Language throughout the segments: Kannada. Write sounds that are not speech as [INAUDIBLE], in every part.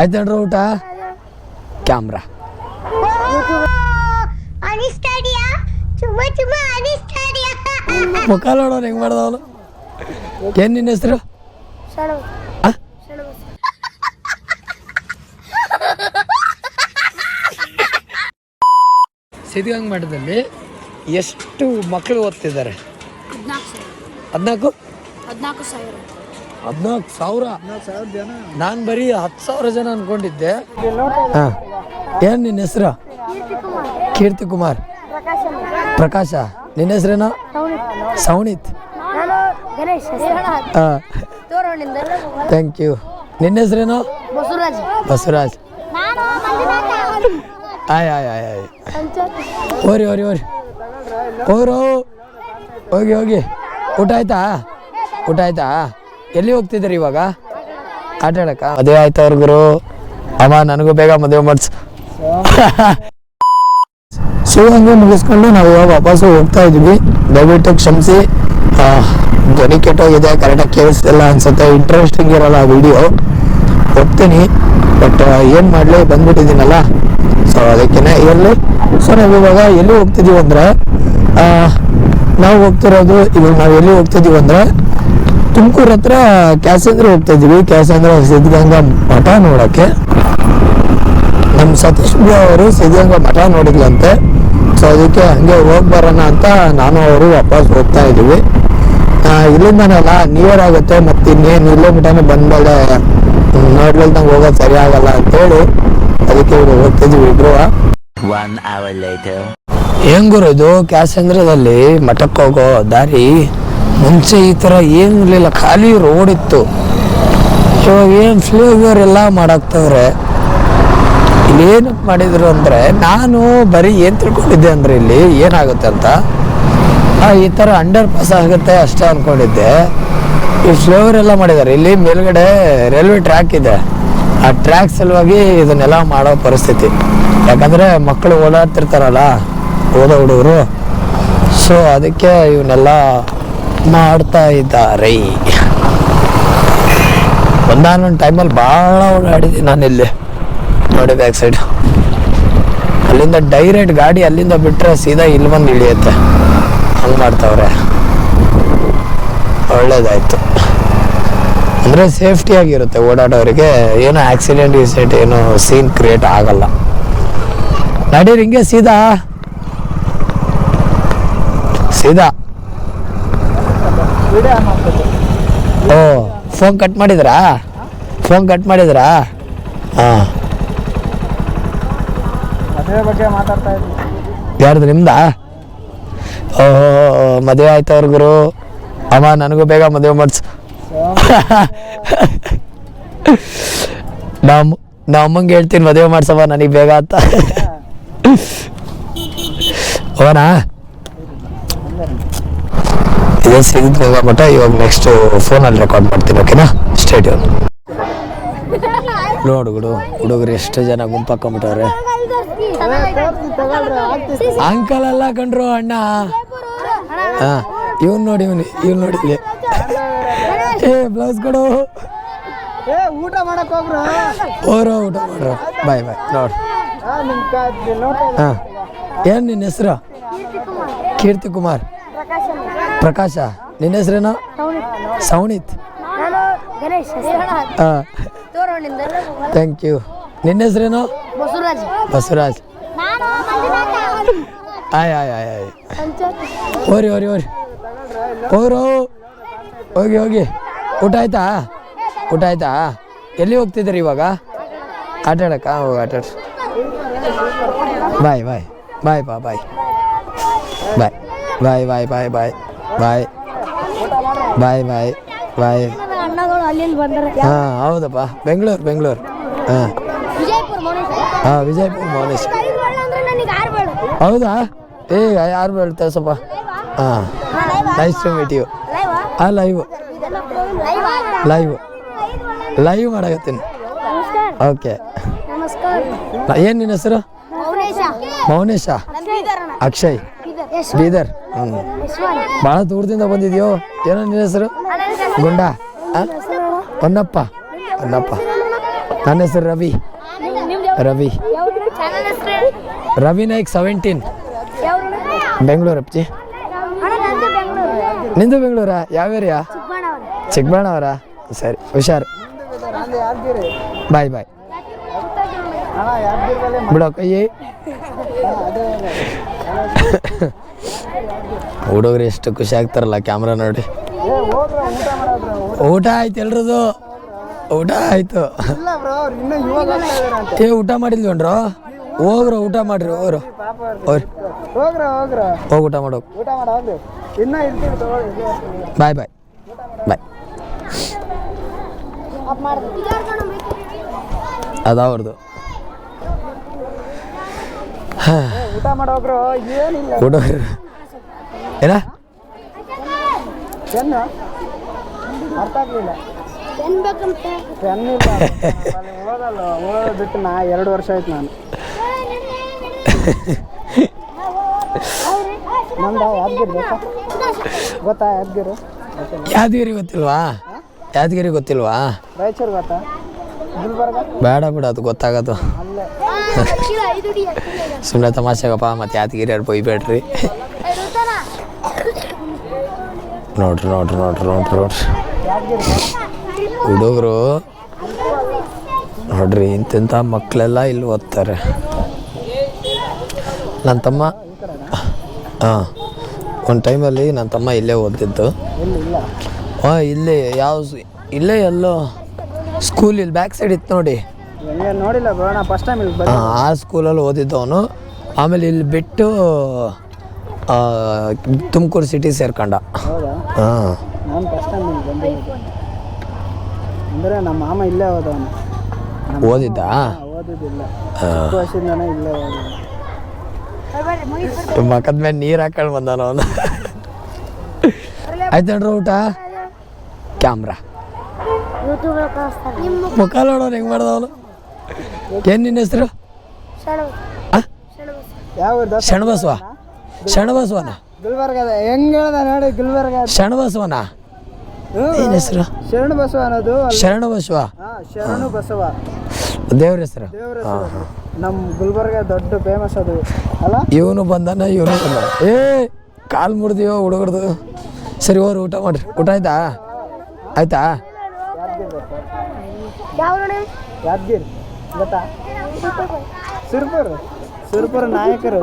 ಆಯ್ತೇನ್ರಿ ಊಟ? ಕ್ಯಾಮ್ರಾ. ಮುಖ ನೋಡೋನು ಹೆಂಗ್ ಮಾಡ್ದವನು ಏನ್ ನಿನ್ನ ಹೆಸರು? ಸಿದ್ಧಗಂಗ್ ಸಿದ್ಧಗಂಗ ಮಠದಲ್ಲಿ ಎಷ್ಟು ಮಕ್ಕಳು ಓದ್ತಿದ್ದಾರೆ? ಹದಿನಾಲ್ಕು? ಹದಿನಾಲ್ಕು ಸಾವಿರ. ಹದಿನಾಲ್ಕು ಸಾವಿರ. ನಾನು ಬರೀ ಹತ್ತು ಸಾವಿರ ಜನ ಅನ್ಕೊಂಡಿದ್ದೆ. ಹಾಂ. ಏನ್ ನಿನ್ನ ಹೆಸರು? ಕೀರ್ತಿ ಕುಮಾರ್. ಪ್ರಕಾಶ ನಿನ್ನ ಹೆಸರೇನು? ಸವಣಿತ್ ಹಾಂ. ಥ್ಯಾಂಕ್ ಯು ನಿನ್ನ ಹೆಸರೇನು? ಬಸವರಾಜ್. ಆಯ್ ಆಯ್ ಆಯ್ ಆಯ್. ಓರಿ ಓರಿ ಓರಿ. ಓರು ಹೋಗಿ ಹೋಗಿ. ಊಟ ಆಯ್ತಾ? ಊಟ ಆಯ್ತಾ? ಎಲ್ಲಿ ಹೋಗ್ತಿದ್ದಾರೆ ಇವಾಗ? ಆಟ ಆಡಕ್ಕ ಮದುವೆ ಆಯ್ತಾ ಅವ್ರ ಗುರು? ಅಮ್ಮ ನನಗೂ ಬೇಗ ಮದುವೆ ಮಾಡಿಸ್. ಸೊ ಹಂಗೆ ಮುಗಿಸ್ಕೊಂಡು ನಾವು ಇವಾಗ ವಾಪಸ್ಸು ಹೋಗ್ತಾ ಇದ್ವಿ ದಯವಿಟ್ಟು ಕ್ಷಮಿಸಿ. ಧ್ವನಿ ಕೆಟ್ಟೋಗಿದೆ ಕರೆಕ್ಟಾಗಿ ಕೇಳಿಸ್ತಿಲ್ಲ ಅನ್ಸುತ್ತೆ. ಇಂಟ್ರೆಸ್ಟಿಂಗ್ ಇರಲ್ಲ ವಿಡಿಯೋ ಹೋಗ್ತೀನಿ. ಬಟ್ ಏನು ಮಾಡಲಿ? ಬಂದ್ಬಿಟ್ಟಿದ್ದೀನಲ್ಲ. ಸೊ ಅದಕ್ಕೇನೆ ಎಲ್ಲಿ ಸೊ ನಾವು ಇವಾಗ ಎಲ್ಲಿ ಹೋಗ್ತಿದ್ದೀವಿ ಅಂದರೆ ನಾವು ಹೋಗ್ತಿರೋದು ಇವಾಗ ನಾವು ಎಲ್ಲಿ ಹೋಗ್ತಿದ್ದೀವಿ ಅಂದರೆ ತುಮಕೂರು ಹತ್ರ ಕ್ಯಾಸಂದ್ರ ಹೋಗ್ತಾ ಇದೀವಿ ಕ್ಯಾಸಂದ್ರ ಸಿದ್ಧಗಂಗಾ ಮಠ ನೋಡಕ್ಕೆ. ನಮ್ಮ ಸತೀಶ್ ಬಿ ಅವರು ಸಿದ್ಧಗಂಗಾ ಮಠ ನೋಡಿದ್ಲಂತೆ. ಸೊ ಅದಕ್ಕೆ ಹಂಗೆ ಹೋಗಿ ಬರೋಣ ಅಂತ ನಾನು ಅವರು ವಾಪಸ್ ಹೋಗ್ತಾ ಇದ್ದೀವಿ. ಇಲ್ಲಿಂದನಲ್ಲ ನಿಯರ್ ಆಗುತ್ತೆ ಮತ್ತೆ ಇನ್ನೇನು ಇಲ್ಲೇ ಮಠನೇ ಬಂದ್ಮೇಲೆ ನೋಡ್ಲಿಲ್ದಂಗೆ ಹೋಗೋದು ಸರಿ ಆಗಲ್ಲ ಅಂತೇಳಿ ಅದಕ್ಕೆ ಇವರು ಹೋಗ್ತಿದ್ವಿ ಇಬ್ರು One hour later. ಹೆಂಗ್ ಗುರು ಕ್ಯಾಸಂದ್ರದಲ್ಲಿ ಮಠಕ್ಕೆ ಹೋಗೋ ದಾರಿ ಮುಂಚೆ ಈ ಥರ ಏನು ಇರಲಿಲ್ಲ. ಖಾಲಿ ರೋಡ್ ಇತ್ತು. ಇವಾಗ ಏನು ಫ್ಲೇವರ್ ಎಲ್ಲ ಮಾಡಾಕ್ತವ್ರೆ ಇಲ್ಲಿ ಏನು ಮಾಡಿದ್ರು ಅಂದರೆ ನಾನು ಬರೀ ಏನು ತಿಳ್ಕೊಂಡಿದ್ದೆ ಅಂದರೆ ಇಲ್ಲಿ ಏನಾಗುತ್ತೆ ಅಂತ ಈ ಥರ ಅಂಡರ್ ಪಾಸ್ ಆಗುತ್ತೆ ಅಷ್ಟೇ ಅಂದ್ಕೊಂಡಿದ್ದೆ ಈ ಫ್ಲೇವರ್ ಎಲ್ಲ ಮಾಡಿದ್ದಾರೆ. ಇಲ್ಲಿ ಮೇಲ್ಗಡೆ ರೈಲ್ವೆ ಟ್ರ್ಯಾಕ್ ಇದೆ. ಆ ಟ್ರ್ಯಾಕ್ ಸಲುವಾಗಿ ಇದನ್ನೆಲ್ಲ ಮಾಡೋ ಪರಿಸ್ಥಿತಿ. ಯಾಕಂದರೆ ಮಕ್ಕಳು ಓಡಾಡ್ತಿರ್ತಾರಲ್ಲ, ಓದೋ ಹುಡುಗರು. ಸೊ ಅದಕ್ಕೆ ಇವನ್ನೆಲ್ಲ ಮಾಡ್ತಾ ಇದ್ದಾರೆ ಒಂದಾನೊಂದು ಟೈಮಲ್ಲಿ ಭಾಳ ನಾನು ಇಲ್ಲಿ ನೋಡಿ ಬ್ಯಾಕ್ ಸೈಡ್ ಅಲ್ಲಿಂದ ಡೈರೆಕ್ಟ್ ಗಾಡಿ ಅಲ್ಲಿಂದ ಬಿಟ್ಟರೆ ಸೀದಾ ಇಲ್ಲಿ ಬಂದು ಇಳಿಯುತ್ತೆ. ಹಂಗೆ ಮಾಡ್ತಾವ್ರೆ. ಒಳ್ಳೇದಾಯ್ತು. ಅಂದರೆ ಸೇಫ್ಟಿಯಾಗಿರುತ್ತೆ ಓಡಾಡೋರಿಗೆ. ಏನೋ ಆಕ್ಸಿಡೆಂಟ್ ಗಿಸಿಡೆಂಟ್ ಏನೋ ಸೀನ್ ಕ್ರಿಯೇಟ್ ಆಗಲ್ಲ. ನಡೀರಿ, ಹಿಂಗೆ ಸೀದಾ. ಸೀದಾ. ಓ ಫೋನ್ ಕಟ್ ಮಾಡಿದ್ರಾ? ಫೋನ್ ಕಟ್ ಮಾಡಿದ್ರಾ? ಹಾಂ. ಯಾರ್ದು ನಿಮ್ದಾ? ಓಹೋ ಮದುವೆ ಆಯ್ತು ಅವ್ರ ಗುರು. ಅಮ್ಮ ನನಗೂ ಬೇಗ ಮದುವೆ ಮಾಡಿಸ್. ನಮ್ಮ ನಮ್ಮ ಅಮ್ಮಂಗೆ ಹೇಳ್ತೀನಿ ಮದುವೆ ಮಾಡ್ಸವ ನನಗೆ ಬೇಗ ಅಂತ. ಹೋಗೋಣ? ಇದೇ ಸಿಗಿದ ಮಟ್ಟ ಇವಾಗ ನೆಕ್ಸ್ಟ್ ಫೋನಲ್ಲಿ ರೆಕಾರ್ಡ್ ಮಾಡ್ತೀನಿ ಓಕೆನಾ ಸ್ಟೇಡಿಯಂ ನೋಡು ಗುಡು, ಹುಡುಗರು ಎಷ್ಟು ಜನ ಗುಂಪಾಕೊಂಬಿಟ್ಟವ್ರೆ ಅಂಕಲ್ ಎಲ್ಲ ಕಂಡ್ರು ಅಣ್ಣ. ಇವನ್ ನೋಡಿ, ಇವನು, ಇವ್ನು ನೋಡಿ ಏ ಬ್ಲೌಸ್ ಕೊಡು. ಊಟ ಮಾಡಕ್ ಹೋಗ್ರು ಓರೋ ಊಟ ಮಾಡ್ರು. ಬಾಯ್ ಬಾಯ್ ನೋಡು. ಹಾಂ. ಏನು ನಿನ್ನ ಹೆಸರು? ಕೀರ್ತಿ ಕುಮಾರ್. ಪ್ರಕಾಶ ನಿನ್ನ ಹೆಸರೇನು? ಗಣೇಶ್ ಹಾಂ ಥ್ಯಾಂಕ್ ಯು ನಿನ್ನ ಹೆಸರೇನು? ಬಸವರಾಜ್. ಆಯ್ ಆಯ್ ಆಯ್ ಆಯ್. ಓರಿ ಓರಿ ಓರಿ ಓರು ಹೋಗಿ ಹೋಗಿ. ಊಟ ಆಯ್ತಾ? ಊಟ ಆಯ್ತಾ? ಎಲ್ಲಿ ಹೋಗ್ತಿದ್ದೀರಿ ಇವಾಗ? ಆಟ ಆಡಕ್ಕ? ಹೋಗಿ ಆಟ ಬಾಯ್ ಬಾಯ್ ಬಾಯ್ ಬಾ ಬಾಯ್ ಬಾಯ್ ಬಾಯ್ ಬಾಯ್ ಬಾಯ್ ಬಾಯ್ ಬಾಯ್. ಬಾಯ್ ಬಾಯ್ ಬಾಯ್. ಅಣ್ಣಗಳು ಅಲ್ಲಿಂದ ಬಂದರೆ ಹಾಂ ಹೌದಪ್ಪ. ಬೆಂಗಳೂರು ಬೆಂಗಳೂರು. ಹಾಂ. ವಿಜಯಪುರ ಮೌನೇಶ್ ಹಾಂ ವಿಜಯಪುರ ಮೌನೇಶ್ ಹೌದಾ? ಏ ಯಾರು ಹೇಳ್ತಾರೆ ಸ್ವಲ್ಪ ಹಾಂ. ನೈಸ್ ಟು ಮೀಟ್ ಯು ಆ ಲೈವ್ ಲೈವ್ ಲೈವ್ ಮಾಡಕತ್ತೀನಿ. ಓಕೆ ಏನು ನಿನ್ನ ಹೆಸರು? ಮೌನೇಶ. ಅಕ್ಷಯ್. ಬೀದರ್. ಬಹಳ ಭಾಳ ದೂರದಿಂದ ಬಂದಿದ್ಯೋ? ಏನೋ ನಿನ್ನ ಹೆಸರು? ಗುಂಡ? ಹೊನ್ನಪ್ಪ ಹೊನ್ನಪ್ಪ ನನ್ನ ಹೆಸರು ರವಿ. ರವಿ. ರವಿ ನಾಯ್ಕ್ ಸೆವೆಂಟೀನ್ ಬೆಂಗಳೂರು ಅಪ್ಜಿ. ನಂದು ಬೆಂಗಳೂರು? ನಿಂದು ಬೆಂಗಳೂರ ಯಾವ ಏರಿಯಾ ಚಿಕ್ಕಬಳ್ಳಾವರ ಸರಿ ಹುಷಾರು. ಬಾಯ್ ಬಾಯ್. ಬಿಡೋ ಅದೇ ಹುಡುಗರು ಎಷ್ಟು ಖುಷಿ ಆಗ್ತಾರಲ್ಲ ಕ್ಯಾಮ್ರಾ ನೋಡಿ. ಊಟ ಆಯ್ತು ಎಲ್ರದು? ಊಟ ಆಯ್ತು. ಏ, ಊಟ ಮಾಡಿಲ್ವೇನ್ರು ಹೋಗ್ರು, ಊಟ ಮಾಡ್ರಿ, ಹೋಗ್ರು. ಹೋಗಿ, ಊಟ ಮಾಡೋ. ಬಾಯ್ ಬಾಯ್. ಬಾಯ್. ಅದಾವ್ರದು ಊಟ ಮಾಡೋಗ್ರು ಏನಿಲ್ಲ ಊಟ ಏನ? ಪೆನ್ನು. ಅರ್ಥ ಆಗ್ಲಿಲ್ಲ. ಪೆನ್ ಇಲ್ಲ ಓದಲ್ಲ ಓದೋದು ಬಿಟ್ಟು ನಾ ಎರಡು ವರ್ಷ ಆಯ್ತು ನಾನು. ನಮ್ದು ಯಾದಗಿರಿ ಗೊತ್ತಾ? ಗೊತ್ತಾ ಯಾದಗಿರಿ? ಯಾದಗಿರಿ ಗೊತ್ತಿಲ್ವಾ? ಯಾದಗಿರಿ ಗೊತ್ತಿಲ್ವಾ? ರಾಯಚೂರು ಗೊತ್ತಾ? ಗುಲ್ಬರ್ಗ? ಬೇಡ ಬಿಡ ಅದು ಗೊತ್ತಾಗದು. ಅಲ್ಲೇ. ಸುಮ್ಮನೆ ತಮಾಷೆಗಪ್ಪ, ಮತ್ತೆ ಯಾದಗಿರಿ ಯಾರು ಬೈಬೇಡ್ರಿ. ನೋಡ್ರಿ ನೋಡ್ರಿ ನೋಡ್ರಿ ನೋಡ್ರಿ ನೋಡ್ರಿ. ಹುಡುಗರು ನೋಡ್ರಿ ಇಂತಿಂಥ ಮಕ್ಕಳೆಲ್ಲ ಇಲ್ಲಿ ಓದ್ತಾರೆ. ನನ್ನ ತಮ್ಮ, ಹಾಂ, ಒಂದು ಟೈಮಲ್ಲಿ ನನ್ನ ತಮ್ಮ ಇಲ್ಲೇ ಓದ್ತಿದ್ದು ಹಾಂ, ಇಲ್ಲೇ ಯಾವ ಇಲ್ಲೇ ಎಲ್ಲೋ ಸ್ಕೂಲ್ ಇಲ್ಲಿ ಬ್ಯಾಕ್ ಸೈಡ್ ಇತ್ತು ನೋಡಿ. ನೋಡಿಲ್ಲ ಬ್ರೋ ನಾ ಫಸ್ಟ್ ಟೈಮ್ ಇಲ್ಲಿ ಆ, ಸ್ಕೂಲಲ್ಲಿ ಓದಿದ್ದವನು. ಅವನು ಆಮೇಲೆ ಇಲ್ಲಿ ಬಿಟ್ಟು ತುಮಕೂರು ಸಿಟಿ ಸೇರ್ಕೊಂಡ. ಹೌದಾ? ಹಾಂ. ನಾನು ಫಸ್ಟ್ ಟೈಮ್ ಇಲ್ಲಿ ಬಂದಿದ್ದು ಅಂದರೆ ನಮ್ಮ ಮಾಮ ಇಲ್ಲೇ ಓದವನು. ಓದಿದ್ದ? ಓದಿದ್ದಿಲ್ಲ. ಚಿಕ್ಕ ವಯಸ್ಸಿಂದನೇ ಇಲ್ಲೇ ಓದಿದ ಮಕ್ಕದ ಮೇಲೆ ನೀರು ಹಾಕೊಂಡು ಬಂದಾನ ಅವನು. ಆಯ್ತೇನ್ರಿ ಊಟ? ಕ್ಯಾಮ್ರಾ. ಮುಖ ನೋಡೋನು ಹೆಂಗೆ ಮಾಡ್ದವನು ಏನು ನಿನ್ನ ಹೆಸರು? ಶಣಬಸವ. ಶಣಬಸವನ? ಗುಲ್ಬರ್ಗದ ಹೆಂಗ್ ಹೇಳ್ದ ನೋಡಿ ಗುಲ್ಬರ್ಗ ಶಣಬಸವನ? ಏನು ಹೆಸರು? ಶರಣ ಬಸವ ಅನ್ನೋದು ಶರಣ ಶರಣಬಸವ. ಹಾ ಶರಣು ಬಸವ ದೇವ್ರ ಹೆಸರು? ದೇವ್ರ ಹೆಸರು. ನಮ್ಮ ಗುಲ್ಬರ್ಗ ದೊಡ್ಡ ಫೇಮಸ್ ಅದು. ಅಲ್ಲ? ಇವನು ಬಂದಾನ ಇವನು ಬಂದಾನ. ಏ ಕಾಲು ಮುರಿದಿವೋ ಹುಡುಗರ್ದು. ಸರಿ ಹೋಗ್ರಿ ಊಟ ಮಾಡ್ರಿ. ಊಟ ಆಯ್ತಾ? ಆಯ್ತಾ? ಯಾದಗಿರಿ ಗೊತ್ತಾ? ಸುರ್ಪುರ್. ಸುರ್ಪುರ್ ನಾಯಕರು.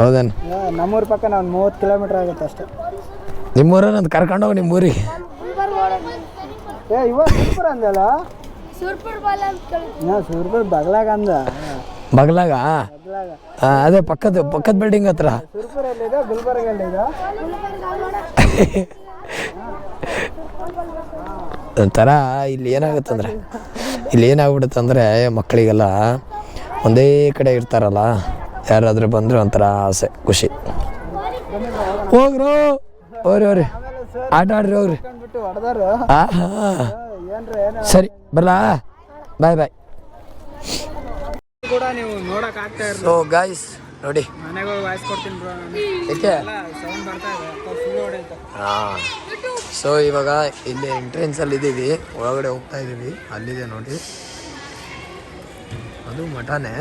ಹೌದೇನು? ನಮ್ಮೂರ ಪಕ್ಕ ನಾವು ಮೂವತ್ತು ಕಿಲೋಮೀಟರ್ ಆಗುತ್ತೆ ಅಷ್ಟೇ. ನಿಮ್ಮೂರ ನಂದು ಕರ್ಕೊಂಡೋಗಿ ನಿಮ್ಮ ಊರಿಗೆ ಏ ಇವಾಗ ಸುರ್ಪುರ್ ಅಂದಲ್ಲ ಸುರ್ಪುರ್ ಬಾಲ ಅಂತ ಕೇಳಿ ನಾ ಸುರ್ಪುರ್ ಬಗ್ಲಾಗ ಅಂದ. ಬಗ್ಲಾಗ? ಅದೇ ಪಕ್ಕದ ಪಕ್ಕದ ಬಿಲ್ಡಿಂಗ್ ಹತ್ರ. ಒಂಥರ ಇಲ್ಲಿ ಏನಾಗುತ್ತಂದ್ರೆ? ಇಲ್ಲಿ ಏನಾಗ್ಬಿಡುತ್ತಂದ್ರೆ ಮಕ್ಕಳಿಗೆಲ್ಲ ಒಂದೇ ಕಡೆ ಇರ್ತಾರಲ್ಲ ಯಾರಾದರೂ ಬಂದರೆ ಒಂಥರ ಆಸೆ ಖುಷಿ. ಹೋಗ್ರು ಹೋಗ್ರಿ ಹೋಗ್ರಿ. ಆಟ ಆಡ್ರಿ ಹೋಗ್ರಿ. ಸರಿ ಬರಲಾ? ಬಾಯ್ ಬಾಯ್. ಸೊ ಗಾಯ್ಸ್ ನೋಡಿ. ಮನೆಗೆ ವಾಯ್ಸ್ ಕೊಡ್ತೀನಿ ಬ್ರೋ ನಾನು. ಸೌಂಡ್ ಬರ್ತಾ ಇದೆ. ಫುಲ್ ಹೊಡೆಯುತ್ತೆ ಹಾಂ. ಸೊ ಇವಾಗ ಇಲ್ಲಿ ಎಂಟ್ರೆನ್ಸ್ ಅಲ್ಲಿ ಇದೀವಿ. ಒಳಗಡೆ ಹೋಗ್ತಾ ಇದ್ದೀವಿ ಅಲ್ಲಿದೆ ನೋಡಿ. ಅದು ಮಠನೇ.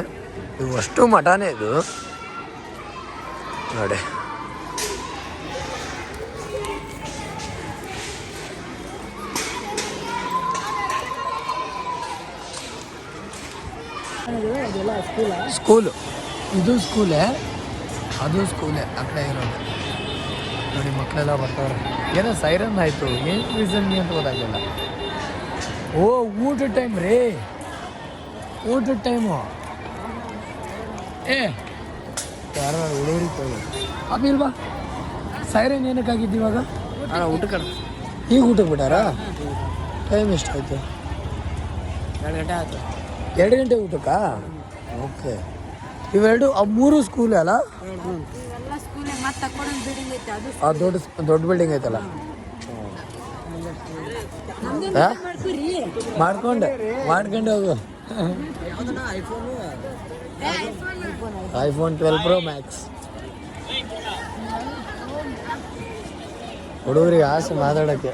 ಇವು ಅಷ್ಟು ಮಠನೇ ಇದು. ನೋಡಿ. ಸ್ಕೂಲು ಇದು ಸ್ಕೂಲೇ? ಅದು ಸ್ಕೂಲೇ ಆ ಕಡೆ ಇರೋದು. ನೋಡಿ ಮಕ್ಕಳೆಲ್ಲ ಬರ್ತಾರೆ. ಏನೋ ಸೈರನ್ ಆಯಿತು. ಏನು ರೀಸನ್ ಅಂತ ಗೊತ್ತಾಗಲಿಲ್ಲ. ಓ ಊಟದ ಟೈಮ್ ರೀ. ಊಟದ ಟೈಮು ಏ ಯಾರು ಹುಡುಗರಿಗೆ ಅಭಿಲ್ವಾ ಸೈರನ್ ಏನಕ್ಕಾಗಿದ್ದು ಇವಾಗ? ಊಟಕ್ಕೆ ಈಗ ಊಟಕ್ಕೆ ಬಿಟ್ಟಾರ? ಟೈಮ್ ಎಷ್ಟಾಯಿತು? ಎರಡು ಗಂಟೆ ಆಯ್ತು. ಎರಡು ಗಂಟೆ ಊಟಕ್ಕಾ? ಓಕೆ. ಇವೆರಡು ಆ ಮೂರು ಸ್ಕೂಲ್ ಅಲ್ಲ? ಆ ದೊಡ್ಡ ದೊಡ್ಡ ಬಿಲ್ಡಿಂಗ್ ಐತಲ್ಲ? ಮಾಡ್ಕೊಂಡು ಮಾಡ್ಕೊಂಡೆ ಮಾಡ್ಕೊಂಡೆ ಹೋಗು. ಐಫೋನ್ ಟ್ವೆಲ್ ಪ್ರೋ ಮ್ಯಾಕ್ಸ್ ಹುಡುಗರಿಗೆ ಆಸೆ ಮಾತಾಡಕ್ಕೆ.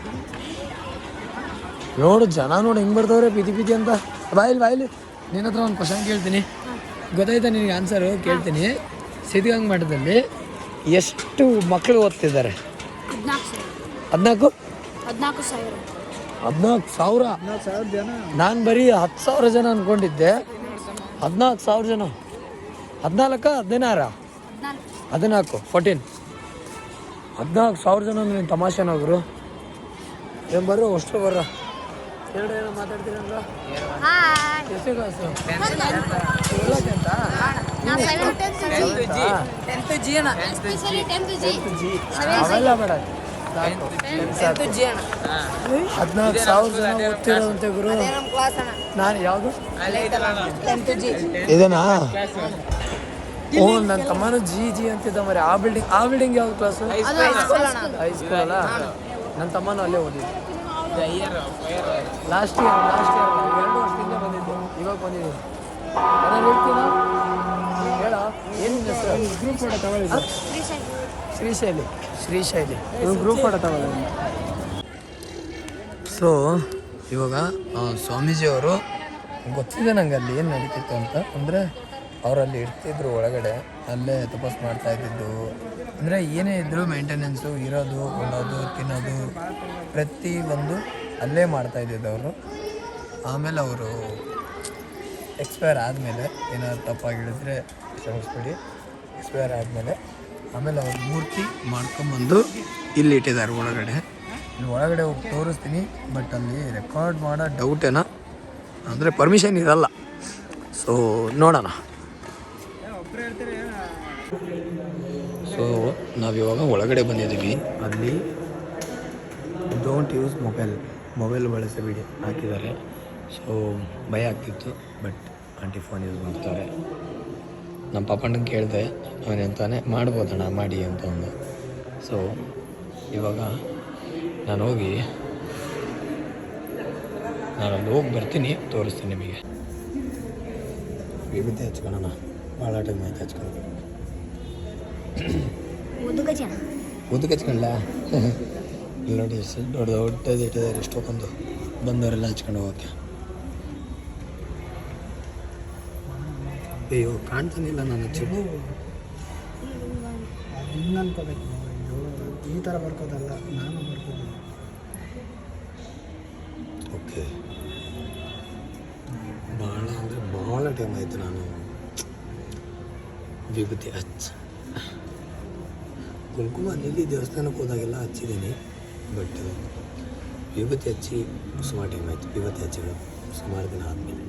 ನೋಡು ಜನ ನೋಡಿ ಹೆಂಗ್ ಬರ್ತವ್ರೆ ಪಿತಿ ಪಿತಿ ಅಂತ. ಬಾಯಿಲ್ ಬಾಯಿಲ್ ನಿನ್ನ ಹತ್ರ ಒಂದು ಕ್ವಶನ್ ಕೇಳ್ತೀನಿ. ಗೊತ್ತಾಯ್ತಾ ನಿನಗೆ ಆನ್ಸರು ಕೇಳ್ತೀನಿ. ಸಿದ್ಧಗಂಗ ಮಠದಲ್ಲಿ ಎಷ್ಟು ಮಕ್ಕಳು ಓದ್ತಿದ್ದಾರೆ? ಹದಿನಾಲ್ಕು ಸಾವಿರ. ಹದಿನಾಲ್ಕು? ಸಾವಿರ. ಹದಿನಾಲ್ಕು ಸಾವಿರ? ಜನ. ನಾನು ಬರೀ ಹತ್ತು ಸಾವಿರ ಜನ ಅಂದ್ಕೊಂಡಿದ್ದೆ ಹದಿನಾಲ್ಕು ಸಾವಿರ ಜನ. ಹದಿನಾಲ್ಕ ಹದಿನಾರ? ಹದಿನಾಲ್ಕು. ಹದಿನಾಲ್ಕು ಫೋರ್ಟೀನ್ ಹದಿನಾಲ್ಕು ಸಾವಿರ ಜನ ನೀನು ತಮಾಷೆನಾಗ್ರು ಏನು ಬರ್ರ ಅಷ್ಟು ಬರ್ರ? ಎರಡು ಏನೋ ಮಾತಾಡ್ತೀರಲ್ಲ ಹಾಯ್ ಎಷ್ಟೇ ಕ್ಲಾಸು ಎಸ್ಪೆಷಲಿ ಟೆಂತ್ ಜಿ ಅವೆಲ್ಲ ಬೇಡ ಹದಿನಾಲ್ಕು ಸಾವಿರ ಜನ ಓದ್ತಿರೋದಂತೆ ಗುರು. ನಾನು ಯಾವುದು? ಇದೇನಾ? ಓ ನನ್ನ ತಮ್ಮನು ಜಿ ಜಿ ಅಂತಿದ್ದ ಮರಿ ಆ ಬಿಲ್ಡಿಂಗ್ ಆ ಬಿಲ್ಡಿಂಗ್ ಯಾವ್ದು ಕ್ಲಾಸು ಹೈಸ್ಕೂಲ್ ಅಲ್ಲ? ನನ್ನ ತಮ್ಮನು ಅಲ್ಲೇ ಓದಿದ್ದು. ಲಾಸ್ಟ್ ಇಯರ್ ಲಾಸ್ಟ್ ಇಯರ್ ಎರಡು ವರ್ಷದಿಂದ ಬಂದಿದ್ದೆ. ಇವಾಗ ಬಂದಿದ್ದೀನಿ. ಹೇಳ್ತೀನ ಹೇಳ. ಏನು ಗ್ರೂಪ್ ಫೋಟೋ ತಗೊಳ್ಳಿ ಶ್ರೀಶೈಲಿ ಶ್ರೀಶೈಲಿ ಗ್ರೂಪ್ ಫೋಟೋ ತಗೊಳ್ಳಿ. ಸೊ ಇವಾಗ ಸ್ವಾಮೀಜಿಯವರು ಗೊತ್ತಿದೆ ನಂಗೆ ಅಲ್ಲಿ ಏನು ನಡೀತಿತ್ತು ಅಂತ. ಅಂದರೆ ಅವರಲ್ಲಿ ಇರ್ತಿದ್ರು ಒಳಗಡೆ, ಅಲ್ಲೇ ತಪಸ್ ಮಾಡ್ತಾ ಇದ್ದಿದ್ದು. ಅಂದರೆ ಏನೇ ಇದ್ದರೂ ಮೇಂಟೆನೆನ್ಸು ಇರೋದು, ಉಣ್ಣೋದು, ತಿನ್ನೋದು, ಪ್ರತಿ ಒಂದು ಅಲ್ಲೇ ಮಾಡ್ತಾ ಇದ್ದಿದ್ದು ಅವರು. ಆಮೇಲೆ ಅವರು ಎಕ್ಸ್ಪೈರ್ ಆದಮೇಲೆ, ಏನಾದ್ರು ತಪ್ಪಾಗಿ ಹೇಳಿದ್ರೆ ಕ್ಷಮಿಸ್ಬಿಡಿ ಎಕ್ಸ್ಪೈರ್ ಆದಮೇಲೆ ಆಮೇಲೆ ಅವ್ರು ಮೂರ್ತಿ ಮಾಡ್ಕೊಂಬಂದು ಇಲ್ಲಿ ಇಟ್ಟಿದ್ದಾರೆ ಒಳಗಡೆ. ಇಲ್ಲಿ ಒಳಗಡೆ ಹೋಗಿ ತೋರಿಸ್ತೀನಿ ಬಟ್ ಅಲ್ಲಿ ರೆಕಾರ್ಡ್ ಮಾಡೋ ಡೌಟ್ ಏನೋ, ಅಂದರೆ ಪರ್ಮಿಷನ್ ಇರಲ್ಲ. ಸೊ ನೋಡೋಣ. ಸೊ ನಾವಿವಾಗ ಒಳಗಡೆ ಬಂದಿದ್ದೀವಿ. ಅಲ್ಲಿ ಡೋಂಟ್ ಯೂಸ್ ಮೊಬೈಲ್ ಮೊಬೈಲ್ ಬಳಸಬೇಡಿ ಹಾಕಿದ್ದಾರೆ. ಸೊ ಭಯ ಆಗ್ತಿತ್ತು ಬಟ್ ಆಂಟಿ ಫೋನ್ ಯೂಸ್ ಮಾಡ್ತಾರೆ. ನಮ್ಮ ಪಾಪಣ್ಣನ ಕೇಳಿದೆ ಅವನೆಂತಾನೆ ಮಾಡ್ಬೋದಣ್ಣ ಮಾಡಿ ಅಂತ ಒಂದು ಸೊ ಇವಾಗ ನಾನು ಹೋಗಿ ನಾನು ಅಲ್ಲಿ ಹೋಗಿ ಬರ್ತೀನಿ ತೋರಿಸ್ತೀನಿ ನಿಮಗೆ. ವಿವಿಧ ಹಚ್ಕೊಳ್ಳೋಣ. ಭಾಳ [LAUGHS] ಟೈಮ್ ಆಯ್ತು ಹಚ್ಕೊಂಡು ಜನ ಉದ್ದಕ್ಕೆ ನೋಡಿ ಎಷ್ಟು ದೊಡ್ಡ ದೊಡ್ಡದು ಇಟ್ಟಿದ್ದಾರೆ ಎಷ್ಟೊಂದು ಬಂದವರೆಲ್ಲ ಹಚ್ಕೊಂಡು ಹೋಗೋಕ್ಕೆ. ಅಯ್ಯೋ ಕಾಣ್ತಾನಿಲ್ಲ ನಾನು ಹಚ್ಚಿದ್ದು ಅನ್ಕೋಬೇಕು ಈ ಥರ ಬರ್ಕೋದಲ್ಲ ನಾನು ಬರ್ಕೋದಿಲ್ಲ ಓಕೆ. ಭಾಳ ಅಂದರೆ ಭಾಳ ಟೈಮ್ ಆಯಿತು ನಾನು. ವಿಭೂತಿ ಹಚ್ಚ ಕುಂಕುಮ ನೀಲಿ ದೇವಸ್ಥಾನಕ್ಕೆ ಹೋದಾಗೆಲ್ಲ ಹಚ್ಚಿದ್ದೀನಿ ಬಟ್ ವಿಭೂತಿ ಹಚ್ಚಿ ಸುಮಾರು ಟೈಮ್ ಆಯಿತು. ವಿಭೂತಿ ಹಚ್ಚಿಗಳು ಸುಮಾರು ದಿನ ಆದಮೇಲೆ.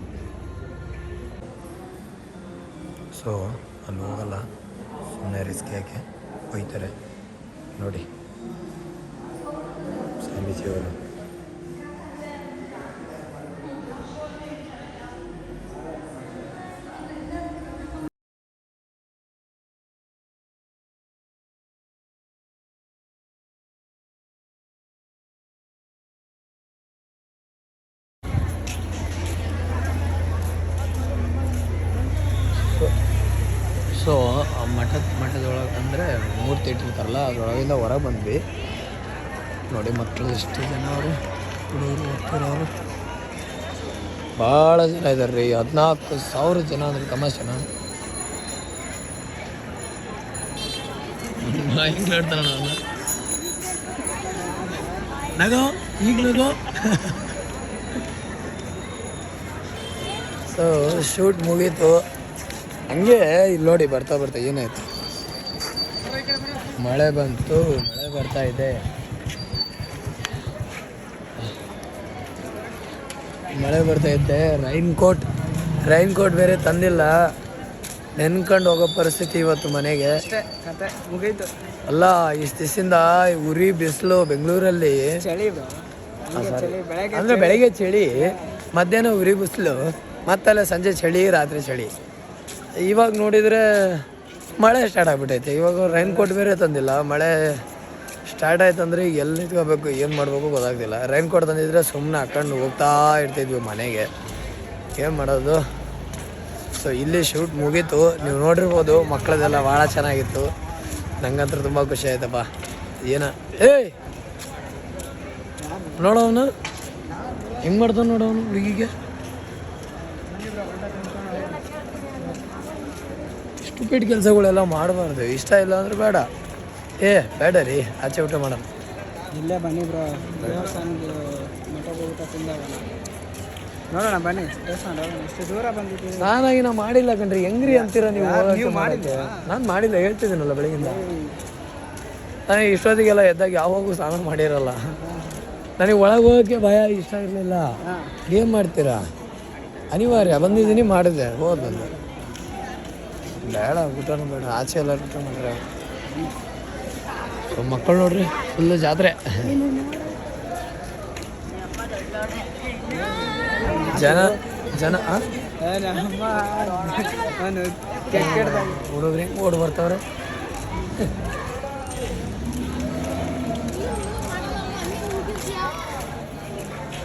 ಸೊ ಅಲ್ಲಿ ಹೋಗಲ್ಲ. ಸುಮ್ಮನೆ ರಿಸ್ಕ್ ಯಾಕೆ? ಒಯ್ತಾರೆ ನೋಡಿ. ಸ್ವಾಮೀಜಿಯವರು ಅಂದರೆ ಮೂರ್ತಿ ಇಟ್ಟಿರ್ತಾರಲ್ಲ ಅದರೊಳಗಿಂದ ಹೊರಗೆ ಬಂದ್ವಿ. ನೋಡಿ ಮಕ್ಕಳು ಎಷ್ಟು ಜನ ಅವರು? ಹುಡುಗರು ಹುಟ್ಟಿರೋರು ಭಾಳ ಜನ ಇದ್ದಾರೆ ರೀ. ಹದಿನಾಲ್ಕು ಸಾವಿರ ಜನ ಅಂದ್ರೆ ತಮಾಷೆನ? ನಗೋ ಈಗ ಸೊ ಶೂಟ್ ಮುಗೀತು. ಹಂಗೆ ಇಲ್ಲಿ ನೋಡಿ ಬರ್ತಾ ಬರ್ತಾ ಏನಾಯ್ತು? ಮಳೆ ಬಂತು ಮಳೆ ಬರ್ತಾ ಇದೆ. ಮಳೆ ಬರ್ತಾ ಇದ್ದೆ ರೈನ್ ಕೋಟ್ ರೈನ್ ಕೋಟ್ ಬೇರೆ ತಂದಿಲ್ಲ. ನೆನ್ಕೊಂಡು ಹೋಗೋ ಪರಿಸ್ಥಿತಿ ಇವತ್ತು ಮನೆಗೆ. ಮುಗೀತು. ಅಲ್ಲ ಇಷ್ಟು ದಿವಸದಿಂದ ಉರಿ ಬಿಸಿಲು ಬೆಂಗಳೂರಲ್ಲಿ. ಅಂದ್ರೆ ಬೆಳಗ್ಗೆ ಚಳಿ ಮಧ್ಯಾಹ್ನ ಉರಿ ಬಿಸಿಲು ಮತ್ತಲ್ಲ ಸಂಜೆ ಚಳಿ ರಾತ್ರಿ ಚಳಿ. ಇವಾಗ ನೋಡಿದರೆ ಮಳೆ ಸ್ಟಾರ್ಟ್ ಆಗ್ಬಿಟ್ಟೈತೆ. ಇವಾಗ ರೈನ್ ಕೋಟ್ ಬೇರೆ ತಂದಿಲ್ಲ. ಮಳೆ ಸ್ಟಾರ್ಟ್ ಆಯ್ತು ಅಂದರೆ ಎಲ್ಲಿ ನಿಂತ್ಕೋಬೇಕು, ಏನು ಮಾಡಬೇಕು ಗೊತ್ತಾಗ್ತಿಲ್ಲ. ರೈನ್ ಕೋಟ್ ತಂದಿದ್ರೆ ಸುಮ್ಮನೆ ಹಾಕೊಂಡು ಹೋಗ್ತಾ ಇರ್ತಿದ್ವಿ ಮನೆಗೆ. ಏನು ಮಾಡೋದು? ಸೊ ಇಲ್ಲಿ ಶೂಟ್ ಮುಗೀತು. ನೀವು ನೋಡಿರ್ಬೋದು, ಮಕ್ಕಳದೆಲ್ಲ ಭಾಳ ಚೆನ್ನಾಗಿತ್ತು. ನಂಗಂತೂ ತುಂಬ ಖುಷಿ ಆಯ್ತಪ್ಪ. ಏನ? ಏಯ್! ನೋಡೋನು ಹೆಂಗೆ ಮಾಡ್ದ ನೋಡೋನು ಹುಡುಗಿಗೆ? ಸ್ಟುಪಿಡ್ ಕೆಲಸಗಳೆಲ್ಲ ಮಾಡಬಾರ್ದು. ಇಷ್ಟ ಇಲ್ಲ ಅಂದ್ರೆ ಬೇಡ. ಏ ಬೇಡ ರೀ. ಆಚೆ ಊಟ ಮಾಡೋಣ. ಇಲ್ಲೇ ಬನ್ನಿ ಬ್ರೋ. ದೇವಸ್ಥಾನದ ಮಠದ ಊಟ ತಿಂದಾವಲ್ಲ ನೋಡೋಣ ಬನ್ನಿ. ದೇವಸ್ಥಾನ ದೂರ ಬಂದಿದ್ದೀವಿ ನಾನಾಗಿ ನಾ ಮಾಡಿಲ್ಲ ಕಣ್ರಿ. ಹೆಂಗ್ರಿ ಅಂತೀರ ನೀವು ನಾನು ನೀವು? ಮಾಡಿಲ್ಲ ಹೇಳ್ತಿದ್ದೀನಲ್ಲ ಬೆಳಗಿಂದ. ನನಗೆ ಇಷ್ಟೊತ್ತಿಗೆಲ್ಲ ಎದ್ದಾಗ ಯಾವಾಗೂ ಸ್ನಾನ ಮಾಡಿರಲ್ಲ. ನನಗೆ ಒಳಗೆ ಹೋಗೋಕ್ಕೆ ಭಯ ಇಷ್ಟ ಇರಲಿಲ್ಲ. ಏನು ಮಾಡ್ತೀರಾ? ಅನಿವಾರ್ಯ. ಬಂದಿದ್ದೀನಿ ಮಾಡಿದೆ. ಹೋದ್ ಬಂದೆ. ಬೇಡ ಊಟನೂ ಬೇಡ, ಆಚೆ ಎಲ್ಲ ಊಟ ಮಾಡ್ರೆ ಮಕ್ಕಳು ನೋಡ್ರಿ ಫುಲ್ಲು ಜಾತ್ರೆ. ಜನ ಜನ ಹುಡುಗ್ರಿ ಓಡ್ ಬರ್ತಾವ್ರೆ?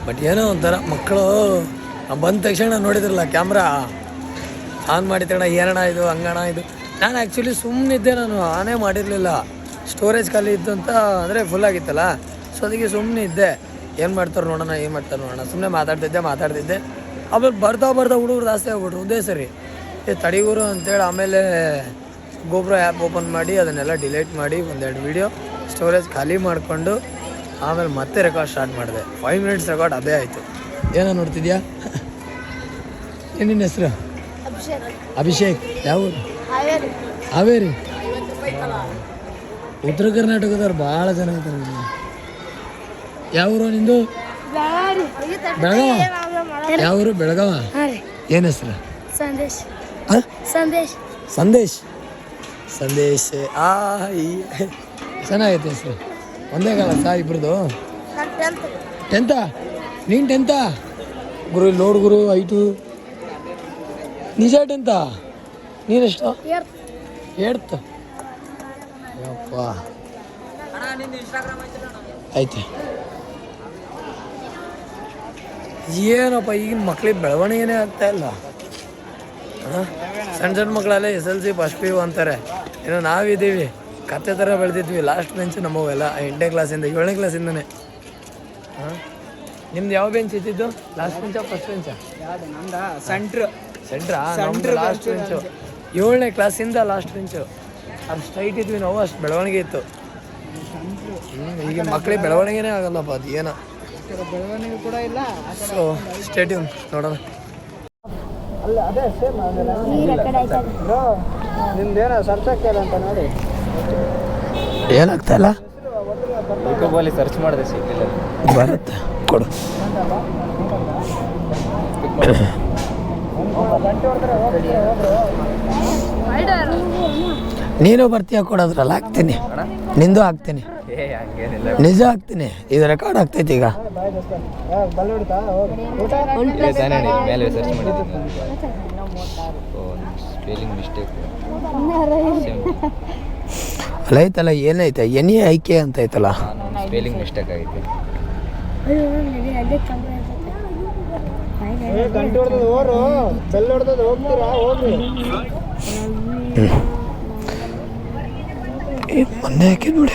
ಬಟ್ ಏನೋ ಒಂಥರ ಮಕ್ಕಳು ಬಂದ ತಕ್ಷಣ ನೋಡಿದ್ರಲ್ಲ ಕ್ಯಾಮ್ರಾ. ಆನ್ ಮಾಡಿದ ಏನಣ ಇದು ಹಂಗಣ ಇದು. ನಾನು ಆ್ಯಕ್ಚುಲಿ ಸುಮ್ಮನಿದ್ದೆ ನಾನು ಆನೇ ಮಾಡಿರಲಿಲ್ಲ. ಸ್ಟೋರೇಜ್ ಖಾಲಿ ಇತ್ತು ಅಂತ, ಅಂದರೆ ಫುಲ್ ಆಗಿತ್ತಲ್ಲ. ಸೊ ಅದಕ್ಕೆ ಸುಮ್ಮನೆ ಇದ್ದೆ. ಏನು ಮಾಡ್ತಾರೆ ನೋಡೋಣ ಏನು ಮಾಡ್ತಾರೆ ನೋಡೋಣ ಸುಮ್ಮನೆ ಮಾತಾಡ್ತಿದ್ದೆ ಮಾತಾಡ್ತಿದ್ದೆ. ಆಮೇಲೆ ಬರ್ತಾ ಬರ್ತಾ ಹುಡುಗರು ಜಾಸ್ತಿ ಆಗ್ಬಿಟ್ರು, ಒಂದೇ ಸರಿ. ಏ, ತಡಿಗೂರು ಅಂತೇಳಿ ಆಮೇಲೆ ಗೋಬ್ರೋ ಆ್ಯಪ್ ಓಪನ್ ಮಾಡಿ, ಅದನ್ನೆಲ್ಲ ಡಿಲೀಟ್ ಮಾಡಿ, ಒಂದೆರಡು ವೀಡಿಯೋ ಸ್ಟೋರೇಜ್ ಖಾಲಿ ಮಾಡಿಕೊಂಡು, ಆಮೇಲೆ ಮತ್ತೆ ರೆಕಾರ್ಡ್ ಸ್ಟಾರ್ಟ್ ಮಾಡಿದೆ. ಫೈವ್ ಮಿನಿಟ್ಸ್ ರೆಕಾರ್ಡ್ ಅದೇ ಆಯಿತು. ಏನೋ ನೋಡ್ತಿದ್ಯಾ? ಏನಿನ ಹೆಸರು? ಅಭಿಷೇಕ್ ಯಾವೂರು? ಯಾವ ಹಾವೇರಿ? ಉತ್ತರ ಕರ್ನಾಟಕದವ್ರು ಭಾಳ ಜನ ಇದ್ದಾರೆ ಇಲ್ಲಿ. ಯಾವ ಊರು ನಿಂದು ಬೆಳಗಾವ? ಯಾವೂರು? ಬೆಳಗಾವ? ಏನು ಹೆಸರು? ಸಂದೇಶ್? ಸಂದೇಶ್. ಸಂದೇಶ್? ಸಂದೇಶ್ ಆ ಈ. ಚೆನ್ನಾಗೈತೆ ಹೆಸರು. ಒಂದೇ ಕಾಲ ಸಾ ಇಬ್ರದ್ದು ಟೆಂತ ಟೆಂತಾ ನೀನು ಟೆಂತಾ ಗುರು ಇಲ್ಲಿ ನೋಡು ಗುರು ಐಟು ನಿಜ ಟೆಂತಾ ನೀನೆಷ್ಟು ಏಡ್ತು ಯಪ್ಪ. ಐತೆ ಏನಪ್ಪ ಈಗಿನ ಮಕ್ಳಿಗೆ ಬೆಳವಣಿಗೆನೇ ಆಗ್ತಾ ಇಲ್ಲ? ಸಣ್ಣ ಸಣ್ಣ ಮಕ್ಕಳೆಲ್ಲ S L C first P U ಅಂತಾರೆ. ಏನೋ ನಾವಿದ್ದೀವಿ. ಕತ್ತೆ ಥರ ಬೆಳೆದಿದ್ವಿ. ಲಾಸ್ಟ್ ಬೆಂಚ್ ನಮ್ಮವೆಲ್ಲ ಎಂಟನೇ ಕ್ಲಾಸಿಂದ ಏಳನೇ ಕ್ಲಾಸಿಂದನೇ ಹಾಂ? ನಿಮ್ದು ಯಾವ ಬೆಂಚ್ ಇದ್ದಿದ್ದು? ಲಾಸ್ಟ್ ಬೆಂಚಾ ಫಸ್ಟ್ ಬೆಂಚಾ ಸೆಂಟ್ರ್. ಸೆಂಟ್ರ್ ಸೆಂಟ್ರಾ ಲಾಸ್ಟ್ ಬೆಂಚು ಏಳನೇ ಕ್ಲಾಸಿಂದ ಲಾಸ್ಟ್ ಬೆಂಚು ಅದು ಸ್ಟ್ರೈಟ್ ಇದ್ವಿ ನಾವು ಅಷ್ಟು ಬೆಳವಣಿಗೆ ಇತ್ತು. ಈಗ ಮಕ್ಕಳಿಗೆ ಬೆಳವಣಿಗೆನೇ ಆಗಲ್ಲಪ್ಪ ಅದು ಏನ? ಬೆಳವಣಿಗೆ ಕೂಡ ಇಲ್ಲ ಸೊ ಸ್ಟೇಟ್ಯೂನ್ ನೋಡೋಣ. ಅಲ್ಲ ಅದೇ ಸೇಮ್ ಬ್ರೋ ನಿಮ್ದೇನೋ ಸರ್ಚಕ್ಕೆ ಅಂತ ನೋಡಿ. ಏನಾಗ್ತಾ ಇಲ್ಲ? ಯೂಟ್ಯೂಬಲ್ಲಿ ಸರ್ಚ್ ಮಾಡಿದೆ ಸಿಕ್ಕಿಲ್ಲ ಬರುತ್ತೆ ಕೊಡು [COUGHS] ಗಂಟೆ ಹೊಡೆದ್ರೆ ಹೋಗ್ತಾರೆ ಹೋಗ್ರು ನೀನು ಬರ್ತೀಯ ಕೊಡೋದ್ರಲ್ಲ ಹಾಕ್ತೀನಿ. ನಿಂದು ಹಾಕ್ತೀನಿ. ಏ ಹಂಗೇನಿಲ್ಲ ನಿಜ ಹಾಕ್ತೀನಿ. ಇದು ರೆಕಾರ್ಡ್ ಆಗ್ತೈತಿ ಈಗ. ಅಲ್ಲ ಐತಲ್ಲ ಏನೈತೆ? ಎನಿ ಐಕೆ ಅಂತ ಐತಲ್ಲ. ಸ್ಪೆಲ್ಲಿಂಗ್ ಮಿಸ್ಟೇಕ್ ಆಗೈತೆ ಏ ಗಂಟೆ ಹೊಡೆದದು ಹೋರು ಬೆಲ್ಲ ಹೊಡೆದದು ಹೋಗ್ತೀರಾ ಹೋಗ್ರಿ ಏ ಮೊನ್ನೆ ಹಾಕಿದ್ ನೋಡಿ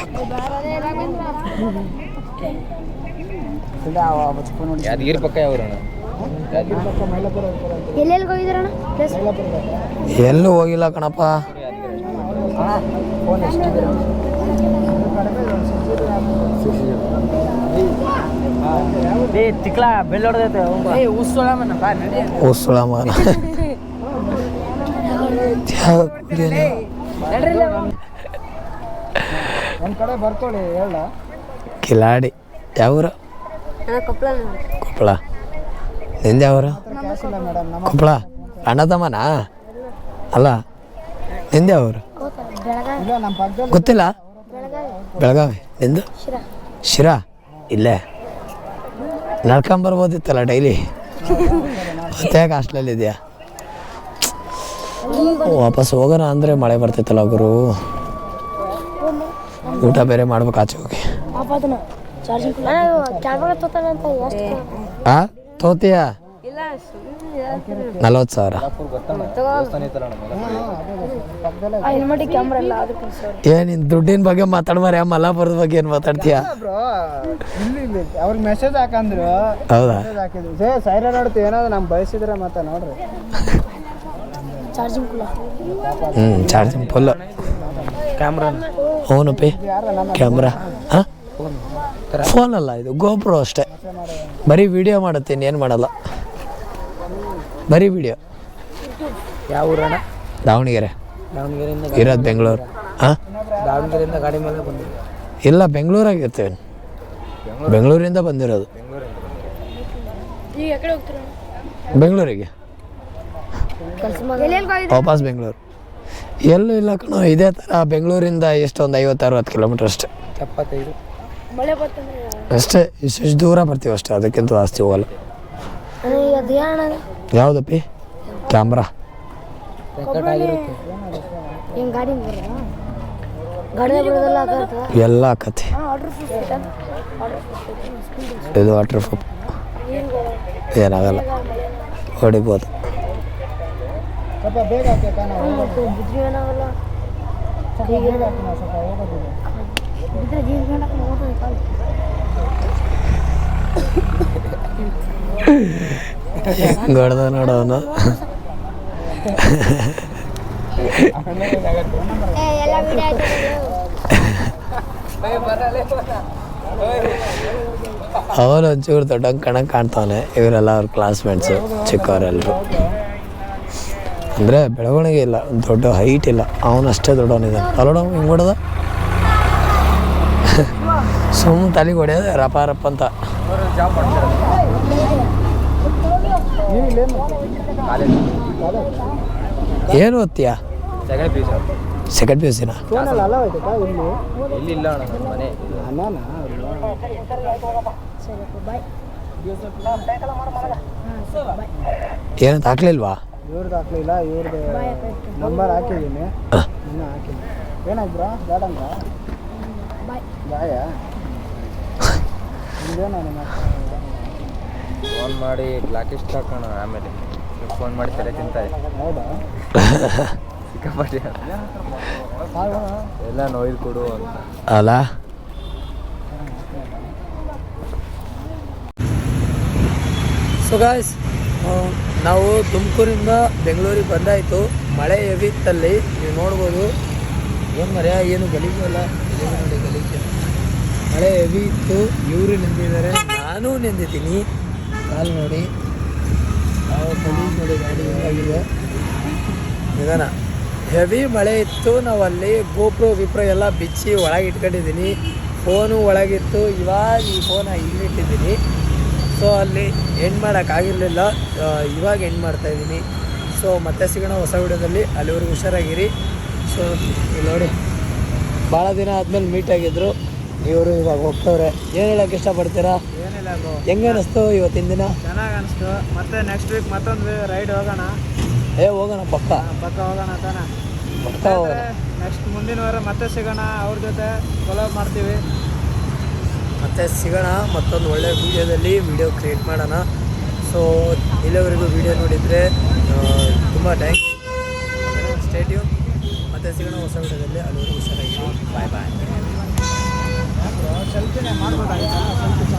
ಯಾದಗಿರಿ ಪಕ್ಕ ಯಾವ್ರಣ ಯಾದಗಿರಿ ಮೈಲಾಪುರ ಹೋಗ್ತೀರಾ ಅಂತ. ಎಲ್ಲೆಲ್ಲಿ ಹೋಗಿದ್ರಣ್ಣ ಪ್ಲೇಸ್ ಮೈಲಾಪುರದಾಗ ಎಲ್ಲೂ ಹೋಗಿಲ್ಲ ಕಣಪ್ಪ ಫೋನ್ ತಿಕ್ಲಾ ಬೆಲ್ಲ ಹೊಡೆದೈತೆ ಏ ನಡಿ. ಕಡೆ ಬರ್ಕೊಳ್ಳಿ ಹೇಳ. ಕಿಲಾಡಿ ಯಾವೂರು? ಕೊಪ್ಪಳ. ನಿಂದ ಯಾವೂರು? ಕೊಪ್ಪಳ. ಅಣ್ಣ ತಮ್ಮನ? ಅಲ್ಲ ನಿಂದ ಯಾವೂರು? ಗೊತ್ತಿಲ್ಲ? ಬೆಳಗಾವಿ. ಬೆಳಗಾವಿ. ನಿಂದು? ಶಿರಾ. ಶಿರಾ? ಇಲ್ಲೇ. ನಡ್ಕೊಂಬರ್ಬೋದಿತ್ತಲ್ಲ ಡೈಲಿ ಮತ್ತೆ ಯಾಕೆ ಹಾಸ್ಟ್ಲಲ್ಲಿ ಇದೆಯಾ? ವಾಪಸ್ ಹೋಗೋಣ ಅಂದರೆ ಮಳೆ ಬರ್ತೈತಲ್ಲ ಗುರು. ಊಟ ಬೇರೆ ಮಾಡ್ಬೇಕು ಆಚೆ ಹೋಗಿ. ಚಾರ್ಜಿಂಗ್ ತೋತಿಯಾ? ನಲ್ವತ್ತು ಸಾವಿರ. ಏನಿನ್ ಅದಕ್ಕೆ ಏನ್ ನಿನ್ ದುಡ್ಡಿನ ಬಗ್ಗೆ ಮಾತಾಡ್ಬಾರ ಮಲಾಪುರದ ಬಗ್ಗೆ ಏನ್ ಮಾತಾಡ್ತೀಯ? ಬ್ರೋ ಇಲ್ಲಿ ಇಲ್ಲಿ ಅವ್ರಿಗೆ ಮೆಸೇಜ್ ಹಾಕಂದ್ರು. ಹೌದಾ? ಹಾಕಿದ್ವಿ ಸೇ ಸೈರ ನೋಡ್ತೀವಿ ಏನಾದ್ರು ನಮ್ಗೆ ಬಯಸಿದ್ರೆ ಮತ್ತೆ ನೋಡ್ರಿ. ಹ್ಮ್ ಚಾರ್ಜಿಂಗ್ ಫುಲ್ ಕ್ಯಾಮ್ರಾ ಪೇ? ಕ್ಯಾಮ್ರಾ ಹಾಂ? ಫೋನ್ ಅಲ್ಲ ಇದು ಗೋಪ್ರೋ ಅಷ್ಟೇ. ಬರೀ ವಿಡಿಯೋ ಮಾಡುತ್ತೀನಿ ಏನು ಮಾಡಲ್ಲ. ಬರೀ ವಿಡಿಯೋ ಯಾವ ಊರಣ ದಾವಣಗೆರೆ. ದಾವಣಗೆರೆಯಿಂದ ಇರೋದು ಬೆಂಗಳೂರು. ಹಾಂ ದಾವಣಗೆರೆಯಿಂದ ಗಾಡಿ ಮೇಲೆ ಇಲ್ಲ ಬೆಂಗಳೂರಾಗಿರ್ತೀವಿ ಬೆಂಗಳೂರಿಂದ ಬಂದಿರೋದು. ಬೆಂಗಳೂರಿಗೆ. ವಾಪಸ್ ಬೆಂಗಳೂರು. ಎಲ್ಲೂ ಇಲ್ಲ ಕಣೋ ಇದೇ ಥರ ಬೆಂಗಳೂರಿಂದ ಎಷ್ಟು ಒಂದು ಐವತ್ತು ಅರವತ್ತು ಕಿಲೋಮೀಟ್ರ್ ಅಷ್ಟೇ. ಎಪ್ಪತ್ತೈದು. ಅಷ್ಟೇ ಇಷ್ಟು ದೂರ ಬರ್ತೀವಿ ಅಷ್ಟೇ ಅದಕ್ಕಿಂತ ಜಾಸ್ತಿ ಹೋಗಲ್ಲ. ಯಾವುದಪ್ಪಿ? ಕ್ಯಾಮ್ರಾ. ರೆಕಾರ್ಡ್ ಆಗಿರುತ್ತೆ ಎಲ್ಲ ಆಕತಿ. ಇದು ವಾಟರ್ ಪ್ರೂಫ್ ಏನಾಗಲ್ಲ. ಹೊಡಿಬೋದು. ಸ್ವಲ್ಪ ಬೇಗ [LAUGHS] ಗಡ್ದ ನೋಡೋನು ಅವನು. ಒಂಚೂರು ದೊಡ್ಡ ಕಣಕ್ಕೆ ಕಾಣ್ತಾವನೆ, ಇವರೆಲ್ಲ ಅವ್ರ ಕ್ಲಾಸ್ಮೇಟ್ಸು ಚಿಕ್ಕವರೆಲ್ಲರು ಅಂದರೆ ಬೆಳವಣಿಗೆ ಇಲ್ಲ, ದೊಡ್ಡ ಹೈಟ್ ಇಲ್ಲ. ಅವನಷ್ಟೇ ದೊಡ್ಡವನಿದ್ದಾನೆ ಅಲ್ಲೋಡ ಹಿಂಗೆ ಹೊಡೆದ? ಸುಮ್ಮನೆ ತಲೆಗೆ ಹೊಡೆಯೋದು, ರಪ ರಪ್ಪ ಅಂತ. ಏನು ಓದ್ತೀಯಾ ಸೆಕೆಂಡ್ ಸೆಕೆಂಡ್ ಪಿ ಯು ಸಿನ ಅಲ್ಲ ಹೋಯ್ತಕ್ಕ ಇಲ್ಲಿ? ಅಣ್ಣ ನಮ್ಮ ಮನೆ. ಅಣ್ಣನ? ಏನಂತ ಹಾಕ್ಲಿಲ್ವಾ? ಇವ್ರದ್ದು ಹಾಕ್ಲಿಲ್ಲ ಇವ್ರದ್ದು ನಂಬರ್ ಹಾಕಿದ್ದೀನಿ. ಇನ್ನೂ ಹಾಕಿಲ್ಲ. ಏನಾಯ್ತು ಬ್ರೋ ಬಾಯ್ ಬಾಯ ನಿಮ್ದೇನೋ ನಿಮ್ಮ ಫೋನ್ ಮಾಡಿ ಬ್ಲಾಕ್ ಲಿಸ್ಟ್ ಹಾಕೋಣ ಆಮೇಲೆ. ಫೋನ್ ಮಾಡಿ ತಲೆ ತಿಂತಾರೆ ಸಿಕ್ಕಾಪಟ್ಟೆ. [LAUGHS] ಎಲ್ಲ ನೋಯ್ದು ಕೊಡು ಅಂತ. ಅಲ್ಲ ಸೊ ಗಾಯ್ಸ್ ನಾವು ತುಮಕೂರಿಂದ ಬೆಂಗಳೂರಿಗೆ ಬಂದಾಯಿತು. ಮಳೆ ಎವಿತ್ತಲ್ಲಿ ನೀವು ನೋಡ್ಬೋದು. ಏನು ಮರೆಯ ಏನು ಗಲೀಜು ಅಲ್ಲ. ಗಲೀಜು ನೋಡಿ ಗಲೀಜು. ಮಳೆ ಹೆವಿ ಇತ್ತು. ಇವರು ನಿಂತಿದ್ದಾರೆ ನಾನು ನಿಂತಿದ್ದೀನಿ. ಕಾಲು ನೋಡಿ. ನಾವು ಗಲೀಜು ನೋಡಿ ಗಾಡಿ ಹೆಂಗಾಗಿದೆ? ನಿಧಾನ. ಹೆವಿ ಮಳೆ ಇತ್ತು ನಾವು ಅಲ್ಲಿ ಗೋಪ್ರೋ ವಿಪ್ರೋ ಎಲ್ಲ ಬಿಚ್ಚಿ ಒಳಗೆ ಇಟ್ಕೊಂಡಿದ್ದೀನಿ. ಫೋನು ಒಳಗಿತ್ತು, ಇವಾಗ ಈ ಫೋನ ಇಲ್ಲಿಟ್ಟಿದ್ದೀನಿ ಸೊ ಅಲ್ಲಿ ಎಂಡ್ ಮಾಡೋಕ್ಕಾಗಿರಲಿಲ್ಲ ಇವಾಗ ಎಂಡ್ ಮಾಡ್ತಾ ಇದ್ದೀನಿ. ಸೊ ಮತ್ತೆ ಸಿಗೋಣ ಹೊಸ ವಿಡಿಯೋದಲ್ಲಿ. ಅಲ್ಲಿವರೆಗೂ ಹುಷಾರಾಗಿರಿ. ಸೊ ನೋಡಿ. ಭಾಳ ದಿನ ಆದಮೇಲೆ ಮೀಟ್ ಆಗಿದ್ದರು ಇವರು ಇವಾಗ ಹೋಗ್ತವ್ರೆ. ಏನು ಹೇಳೋಕ್ಕೆ ಇಷ್ಟಪಡ್ತೀರಾ? ಹೆಂಗೆ ಅನಿಸ್ತು ಇವತ್ತಿನ ದಿನ? ಚೆನ್ನಾಗಿ ಅನಿಸ್ತು ಮತ್ತೆ ನೆಕ್ಸ್ಟ್ ವೀಕ್ ಮತ್ತೊಂದು ರೈಡ್ ಹೋಗೋಣ. ಏ ಹೋಗೋಣ ಪಕ್ಕ. ಪಕ್ಕ ಹೋಗೋಣ ತಾನ. ಪಕ್ಕ ಹೋಗೋಣ. ನೆಕ್ಸ್ಟ್ ಮುಂದಿನ ವಾರ ಮತ್ತೆ ಸಿಗೋಣ ಅವ್ರ ಜೊತೆ ಕೊಲಾಬ್ ಮಾಡ್ತೀವಿ. ಮತ್ತೆ ಸಿಗೋಣ ಮತ್ತೊಂದು ಒಳ್ಳೆ ವೀಡಿಯೋದಲ್ಲಿ ವಿಡಿಯೋ ಕ್ರಿಯೇಟ್ ಮಾಡೋಣ. ಸೊ ಇಲ್ಲಿವರೆಗೂ ವಿಡಿಯೋ ನೋಡಿದರೆ ತುಂಬ ಥ್ಯಾಂಕ್ಸ್ ಸ್ಟೇಟ್ಯೂ ಮತ್ತೆ ಸಿಗೋಣ ಹೊಸ ವಿಡಿಯೋದಲ್ಲಿ. ಅಲ್ಲಿವರೆಗೂ ಹುಷಾರಾಗಿ ಬಾಯ್ ಬಾಯ್ ಮಾಡ್ಬೋದಾಗಿತ್ತು?